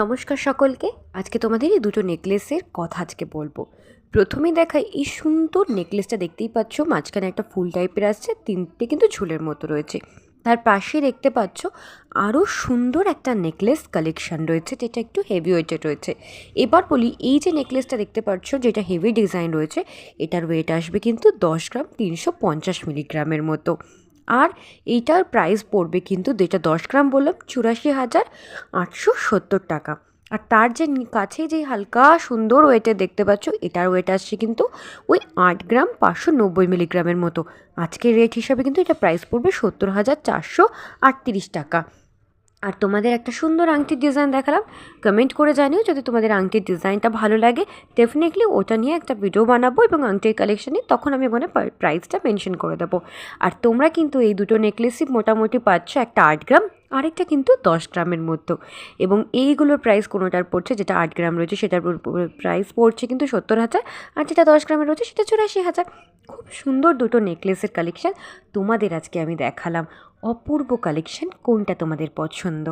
নমস্কার সকলকে। আজকে তোমাদের এই দুটো নেকলেসের কথা আজকে বলব। প্রথমে দেখাই, এই সুন্দর নেকলেসটা দেখতেই পাচ্ছ, মাঝখানে একটা ফুল টাইপের আসছে, তিনটে কিন্তু ঝুলের মতো রয়েছে। তার পাশে দেখতে পাচ্ছ, আরও সুন্দর একটা নেকলেস কালেকশন রয়েছে, যেটা একটু হেভি ওয়েটেড রয়েছে। এবার বলি, এই যে নেকলেসটা দেখতে পাচ্ছ, যেটা হেভি ডিজাইন রয়েছে, এটার ওয়েট আসবে কিন্তু দশ গ্রাম তিনশো পঞ্চাশ মিলিগ্রামের মতো। আর এইটার প্রাইস পড়বে কিন্তু যেটা দশ গ্রাম বললাম, চুরাশি হাজার আটশো সত্তর টাকা। আর তার যে কাছে যে হালকা সুন্দর ওয়েটে দেখতে পাচ্ছ, এটার ওয়েট আসছে কিন্তু ওই আট গ্রাম পাঁচশো নব্বই মিলিগ্রামের মতো। আজকের রেট হিসাবে কিন্তু এটা প্রাইস পড়বে সত্তর হাজার চারশো আটত্রিশ টাকা। আর তোমাদের একটা সুন্দর আংটির ডিজাইন দেখালাম। কমেন্ট করে জানিও যদি তোমাদের আংটির ডিজাইনটা ভালো লাগে। ডেফিনেটলি ওটা নিয়ে একটা ভিডিও বানাবো এবং আংটির কালেকশানে তখন আমি ওখানে প্রাইসটা মেনশন করে দেবো। আর তোমরা কিন্তু এই দুটো নেকলেসই মোটামুটি পাচ্ছ একটা আট গ্রাম আরেকটা কিন্তু দশ গ্রামের মতো এবং এইগুলোর প্রাইস কোনোটার পড়ছে? যেটা আট গ্রাম রয়েছে, সেটার প্রাইস পড়ছে কিন্তু সত্তর হাজার। আর যেটা দশ গ্রামের রয়েছে, সেটা চুরাশি হাজার। খুব সুন্দর দুটো নেকলেসের কালেকশান তোমাদের আজকে আমি দেখালাম। অপূর্ব কালেকশান কোনটা তোমাদের পছন্দ?